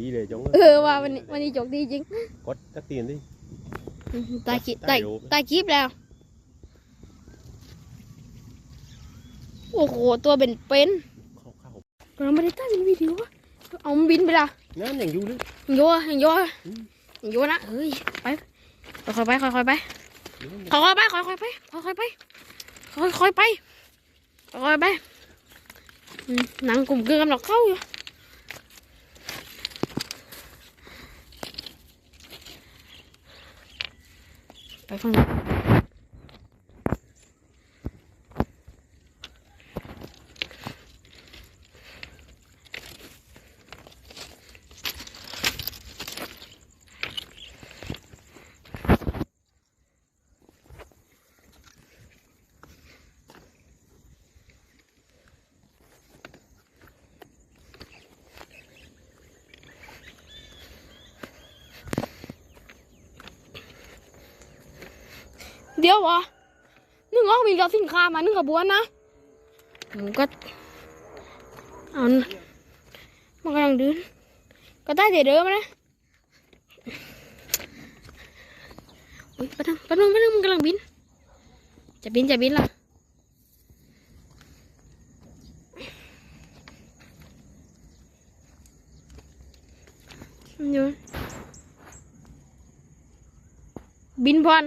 ดีเลยจงเออว่าวันนี้วันนี้จกดีจริง กดตักตีนดิอืมตายคลิปได้ตายอยู่ตายคลิปแล้ว โอ้โห ตัวเป็นเป็นเข้าเข้าเราไม่ได้ตั้งเป็นวิดีโอวะเอามันบินไปละนั่นยังอยู่เลยยังโยยังโยอืมยังโยนะเฮ้ยไปค่อยๆไปค่อยๆไปค่อยๆไปค่อยๆไปค่อยๆไปค่อยๆไปค่อยๆไปอืมหนังกลุ่มเกลือกำลังเข้าอยู่ ไปฟั เดี๋ยววะนึ่งออกมีกับสินค้ามานึ่งขบวนนะผมก็เอานะมันกำลังเดินก็ได้แต่เดิมนะอุ้ยปะนึงปะนึงปะนึงมันกำลังบิน จะบินจะบินละเดี๋ยวบินพร